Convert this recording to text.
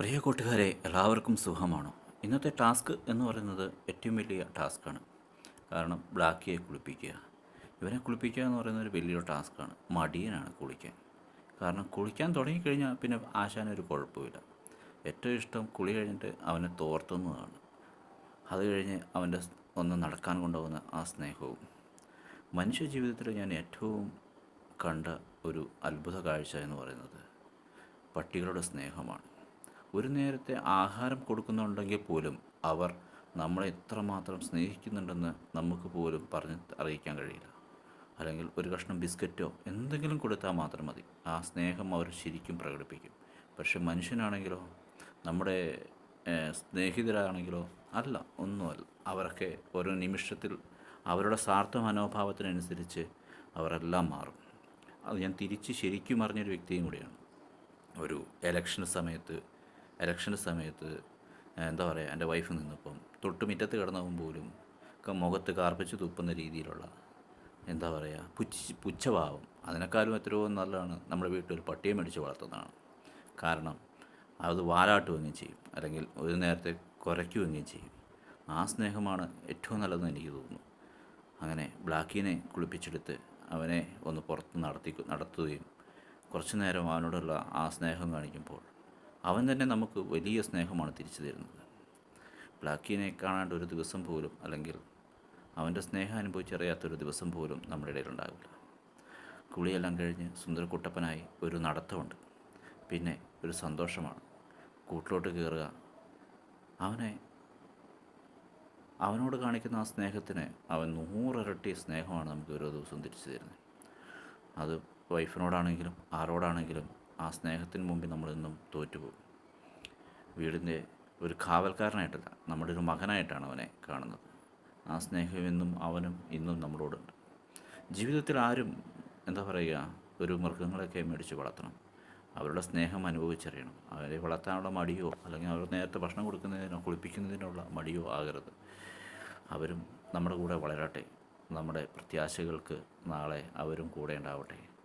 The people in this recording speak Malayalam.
പ്രിയ കൂട്ടുകാരെ എല്ലാവർക്കും സുഖമാണോ? ഇന്നത്തെ ടാസ്ക് എന്ന് പറയുന്നത് ഏറ്റവും വലിയ ടാസ്ക്കാണ്. കാരണം ബ്ലാക്കിയെ കുളിപ്പിക്കുക. ഇവനെ കുളിപ്പിക്കുക എന്ന് പറയുന്ന ഒരു വലിയൊരു ടാസ്ക്കാണ്. മടിയനാണ് കുളിക്കാൻ. കാരണം കുളിക്കാൻ തുടങ്ങിക്കഴിഞ്ഞാൽ പിന്നെ ആശാനൊരു കുഴപ്പമില്ല. ഏറ്റവും ഇഷ്ടം കുളി കഴിഞ്ഞിട്ട് അവനെ തോർത്തുന്നതാണ്. അത് കഴിഞ്ഞ് അവന്റെ ഒന്ന് നടക്കാൻ കൊണ്ടുപോകുന്ന ആ സ്നേഹവും. മനുഷ്യ ജീവിതത്തിൽ ഞാൻ ഏറ്റവും കണ്ട ഒരു അത്ഭുത കാഴ്ച എന്ന് പറയുന്നത് പട്ടികളുടെ സ്നേഹമാണ്. ഒരു നേരത്തെ ആഹാരം കൊടുക്കുന്നുണ്ടെങ്കിൽ പോലും അവർ നമ്മളെ എത്രമാത്രം സ്നേഹിക്കുന്നുണ്ടെന്ന് നമുക്ക് പോലും പറഞ്ഞ് അറിയിക്കാൻ കഴിയില്ല. അല്ലെങ്കിൽ ഒരു കഷ്ണം ബിസ്ക്കറ്റോ എന്തെങ്കിലും കൊടുത്താൽ മാത്രം മതി. ആ സ്നേഹം അവർ ശരിക്കും പ്രകടിപ്പിക്കും. പക്ഷെ മനുഷ്യനാണെങ്കിലോ നമ്മുടെ സ്നേഹിതരാണെങ്കിലോ അല്ല ഒന്നുമല്ല. അവരൊക്കെ ഓരോ നിമിഷത്തിൽ അവരുടെ സ്വാർത്ഥ മനോഭാവത്തിനനുസരിച്ച് അവരെല്ലാം മാറും. അത് ഞാൻ തിരിച്ച് ശരിക്കും അറിഞ്ഞൊരു വ്യക്തിയും കൂടിയാണ്. ഒരു എലക്ഷൻ സമയത്ത് എലക്ഷൻ സമയത്ത് എന്താ പറയുക എന്റെ വൈഫ് നിന്നപ്പം തൊട്ട് മുറ്റത്ത് കിടന്നവൻ പോലും മുഖത്ത് കാർപ്പിച്ച് തുപ്പുന്ന രീതിയിലുള്ള എന്താ പറയുക പുച്ഛ പുച്ഛഭാവം. അതിനേക്കാളും എത്രയോ നല്ലതാണ് നമ്മുടെ വീട്ടിൽ ഒരു പട്ടിയെ മേടിച്ച് വളർത്തുന്നതാണ്. കാരണം അത് വാലാട്ടുകയും ചെയ്യും. അല്ലെങ്കിൽ ഒരു നേരത്തെ കുരയ്ക്കുകയും ചെയ്യും. ആ സ്നേഹമാണ് ഏറ്റവും നല്ലതെന്ന് എനിക്ക് തോന്നുന്നു. അങ്ങനെ ബ്ലാക്കിനെ കുളിപ്പിച്ചെടുത്ത് അവനെ ഒന്ന് പുറത്ത് നടത്തി നടത്തുകയും കുറച്ചു നേരം അവനോടുള്ള ആ സ്നേഹം കാണിക്കുമ്പോൾ അവൻ തന്നെ നമുക്ക് വലിയ സ്നേഹമാണ് തിരിച്ചു തരുന്നത്. ബ്ലാക്കിനെ കാണാണ്ട് ഒരു ദിവസം പോലും അല്ലെങ്കിൽ അവന്റെ സ്നേഹം അനുഭവിച്ചറിയാത്തൊരു ദിവസം പോലും നമ്മുടെ ഇടയിലുണ്ടാവില്ല. കുളിയെല്ലാം കഴിഞ്ഞ് സുന്ദരക്കുട്ടപ്പനായി ഒരു നടത്തമുണ്ട്. പിന്നെ ഒരു സന്തോഷമാണ്. കൂട്ടിലോട്ട് കയറുക. അവനെ അവനോട് കാണിക്കുന്ന ആ സ്നേഹത്തിന് അവൻ നൂറിരട്ടി സ്നേഹമാണ് നമുക്ക് ഓരോ ദിവസവും തിരിച്ചു തരുന്നത്. അത് വൈഫിനോടാണെങ്കിലും ആരോടാണെങ്കിലും ആ സ്നേഹത്തിന് മുമ്പിൽ നമ്മളെന്നും തോറ്റുപോകും. വീടിന്റെ ഒരു കാവൽക്കാരനായിട്ടല്ല നമ്മുടെ ഒരു മകനായിട്ടാണ് അവനെ കാണുന്നത്. ആ സ്നേഹം എന്നും അവനും ഇന്നും നമ്മളോടുണ്ട്. ജീവിതത്തിൽ ആരും എന്താ പറയുക ഒരു മൃഗങ്ങളെയൊക്കെ മേടിച്ച് വളർത്തണം. അവരുടെ സ്നേഹം അനുഭവിച്ചറിയണം. അവരെ വളർത്താനുള്ള മടിയോ അല്ലെങ്കിൽ അവർ നേരത്തെ ഭക്ഷണം കൊടുക്കുന്നതിനോ കുളിപ്പിക്കുന്നതിനുള്ള മടിയോ ആകരുത്. അവരും നമ്മുടെ കൂടെ വളരട്ടെ. നമ്മുടെ പ്രത്യാശകൾക്ക് നാളെ അവരും കൂടെ ഉണ്ടാവട്ടെ.